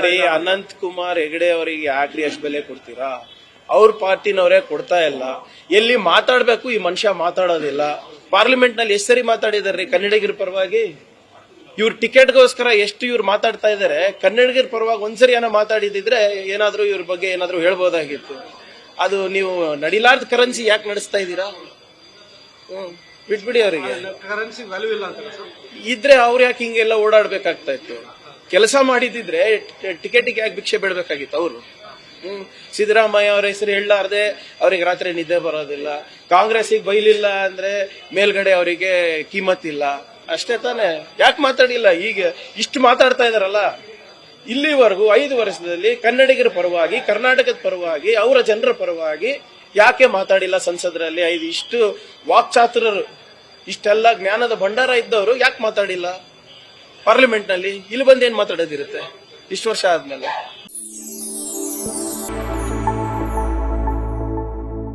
ನೋಡಿ ಅನಂತ್ ಕುಮಾರ್ ಹೆಗಡೆ ಅವರಿಗೆ ಯಾಕ್ರಿ ಅಷ್ಟು ಬೆಲೆ ಕೊಡ್ತೀರಾ? ಅವ್ರ ಪಾರ್ಟಿನವರೇ ಕೊಡ್ತಾ ಇಲ್ಲ. ಎಲ್ಲಿ ಮಾತಾಡ್ಬೇಕು ಈ ಮನುಷ್ಯ ಮಾತಾಡೋದಿಲ್ಲ. ಪಾರ್ಲಿಮೆಂಟ್ನಲ್ಲಿ ಎಷ್ಟು ಸರಿ ಮಾತಾಡಿದಾರೆ ಕನ್ನಡಿಗರ ಪರವಾಗಿ? ಇವ್ರ ಟಿಕೆಟ್ಗೋಸ್ಕರ ಎಷ್ಟು ಇವ್ರು ಮಾತಾಡ್ತಾ ಇದಾರೆ? ಕನ್ನಡಿಗರ ಪರವಾಗಿ ಒಂದ್ಸರಿ ಏನೋ ಮಾತಾಡಿದಿದ್ರೆ ಏನಾದರೂ ಇವ್ರ ಬಗ್ಗೆ ಏನಾದ್ರೂ ಹೇಳ್ಬೋದಾಗಿತ್ತು. ಅದು ನೀವು ನಡಿಲಾರ್ದ ಕರೆನ್ಸಿ ಯಾಕೆ ನಡೆಸ್ತಾ ಇದ್ದೀರಾ? ಬಿಟ್ಬಿಡಿ ಅವರಿಗೆ. ಕರೆನ್ಸಿ ವ್ಯಾಲ್ಯೂ ಇಲ್ಲ ಇದ್ರೆ ಅವ್ರು ಯಾಕೆ ಹಿಂಗೆಲ್ಲ ಓಡಾಡ್ಬೇಕಾಗ್ತಾ ಇತ್ತು? ಕೆಲಸ ಮಾಡಿದಿದ್ರೆ ಟಿಕೆಟಿಗೆ ಯಾಕೆ ಭಿಕ್ಷೆ ಬಿಡಬೇಕಾಗಿತ್ತು ಅವರು? ಹ್ಮ್. ಸಿದ್ದರಾಮಯ್ಯ ಅವರ ಹೆಸರು ಹೇಳಲಾರ್ದೆ ಅವ್ರಿಗೆ ರಾತ್ರಿ ನಿದ್ದೆ ಬರೋದಿಲ್ಲ. ಕಾಂಗ್ರೆಸ್ಸಿಗೆ ಬೈಲಿಲ್ಲ ಅಂದ್ರೆ ಮೇಲ್ಗಡೆ ಅವರಿಗೆ ಕಿಮ್ಮತ್ತಿಲ್ಲ. ಅಷ್ಟೇ ತಾನೆ. ಯಾಕೆ ಮಾತಾಡಿಲ್ಲ? ಈಗ ಇಷ್ಟು ಮಾತಾಡ್ತಾ ಇದಾರಲ್ಲ. ಇಲ್ಲಿವರೆಗೂ ಐದು ವರ್ಷದಲ್ಲಿ ಕನ್ನಡಿಗರ ಪರವಾಗಿ, ಕರ್ನಾಟಕದ ಪರವಾಗಿ, ಅವರ ಜನರ ಪರವಾಗಿ ಯಾಕೆ ಮಾತಾಡಿಲ್ಲ ಸಂಸದರಲ್ಲಿ? ಐದು ಇಷ್ಟು ವಾಕ್ಚಾತುರರು. ಇಷ್ಟೆಲ್ಲ ಜ್ಞಾನದ ಭಂಡಾರ ಇದ್ದವರು ಯಾಕೆ ಮಾತಾಡಿಲ್ಲ? ಪಾರ್ಲಿಮೆಂಟ್ನಲ್ಲಿ ಇಲ್ಲಿ ಬಂದು ಏನ್ ಮಾತಾಡೋದಿರುತ್ತೆ? ಇಷ್ಟು ವರ್ಷ ಆದ್ಮೇಲೆ.